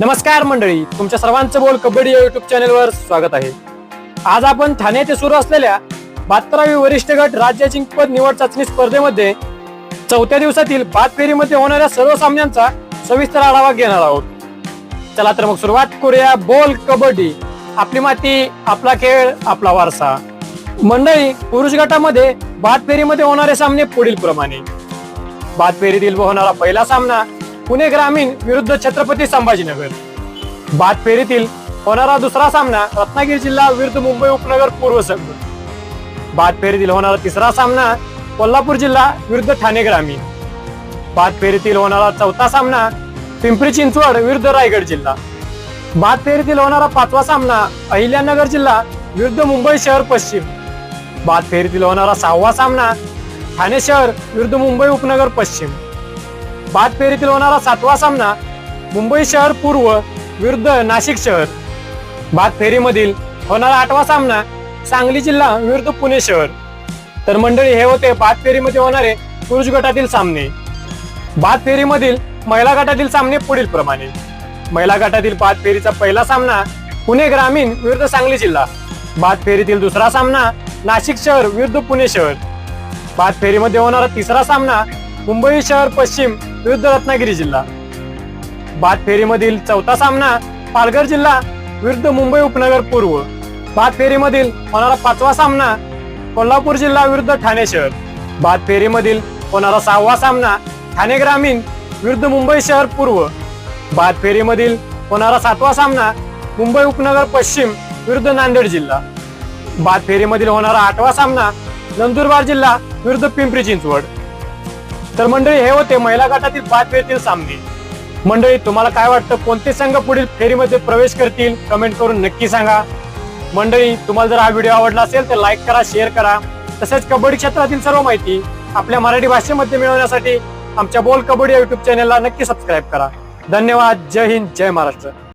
नमस्कार मंडळी तुमच्या सर्वांचं बोल कबड्डी या युट्यूब चॅनलवर स्वागत आहे. आज आपण ठाणे येथे सुरू असलेल्या बहात्तरावी वरिष्ठ गट राज्य जिंकपद निवड चाचणी स्पर्धेमध्ये चौथ्या दिवसातील बाद फेरीमध्ये होणाऱ्या सर्व सामन्यांचा सविस्तर आढावा घेणार आहोत. चला तर मग सुरुवात करूया बोल कबड्डी. आपली माती आपला खेळ आपला वारसा. मंडळी पुरुष गटामध्ये बाद फेरीमध्ये होणारे सामने पुढील प्रमाणे बाद फेरीतील होणारा पहिला सामना पुणे ग्रामीण विरुद्ध छत्रपती संभाजीनगर. बाद फेरीतील होणारा दुसरा सामना रत्नागिरी जिल्हा विरुद्ध मुंबई उपनगर पूर्व संघ. बाद फेरीतील होणारा तिसरा सामना कोल्हापूर जिल्हा विरुद्ध ठाणे ग्रामीण. बाद फेरीतील होणारा चौथा सामना पिंपरी चिंचवड विरुद्ध रायगड जिल्हा. बाद फेरीतील होणारा पाचवा सामना अहिल्यानगर जिल्हा विरुद्ध मुंबई शहर पश्चिम. बाद फेरीतील होणारा सहावा सामना ठाणे शहर विरुद्ध मुंबई उपनगर पश्चिम. बाद फेरीतील होणारा सातवा सामना मुंबई शहर पूर्व विरुद्ध नाशिक शहर. बाद फेरीमधील होणारा आठवा सामना सांगली जिल्हा विरुद्ध पुणे शहर. तर मंडळी हे होते बाद फेरीमध्ये होणारे पुरुष गटातील सामने. बाद फेरीमधील महिला गटातील सामने पुढील प्रमाणे. महिला गटातील बाद फेरीचा पहिला सामना पुणे ग्रामीण विरुद्ध सांगली जिल्हा. बाद फेरीतील दुसरा सामना नाशिक शहर विरुद्ध पुणे शहर. बाद फेरीमध्ये होणारा तिसरा सामना मुंबई शहर पश्चिम विरुद्ध रत्नागिरी जिल्हा. बाद फेरीमधील चौथा सामना पालघर जिल्हा विरुद्ध मुंबई उपनगर पूर्व. बाद फेरीमधील होणारा पाचवा सामना कोल्हापूर जिल्हा विरुद्ध ठाणे शहर. बाद फेरीमधील होणारा सहावा सामना ठाणे ग्रामीण विरुद्ध मुंबई शहर पूर्व. बाद फेरीमधील होणारा सातवा सामना मुंबई उपनगर पश्चिम विरुद्ध नांदेड जिल्हा. बाद फेरीमधील होणारा आठवा सामना नंदुरबार जिल्हा विरुद्ध पिंपरी चिंचवड. तर मंडळी हे होते महिला गटातील बाद फेरीतील सामने. मंडळी तुम्हाला काय वाटतं? कोणते संघ पुढील फेरीमध्ये प्रवेश करतील? कमेंट करून नक्की सांगा. मंडळी तुम्हाला जर हा व्हिडिओ आवडला असेल तर लाईक करा शेअर करा. तसेच कबड्डी क्षेत्रातील सर्व माहिती आपल्या मराठी भाषेमध्ये मिळवण्यासाठी आमच्या बोल कबड्डी या युट्यूब चॅनेलला नक्की सबस्क्राईब करा. धन्यवाद. जय हिंद. जय महाराष्ट्र.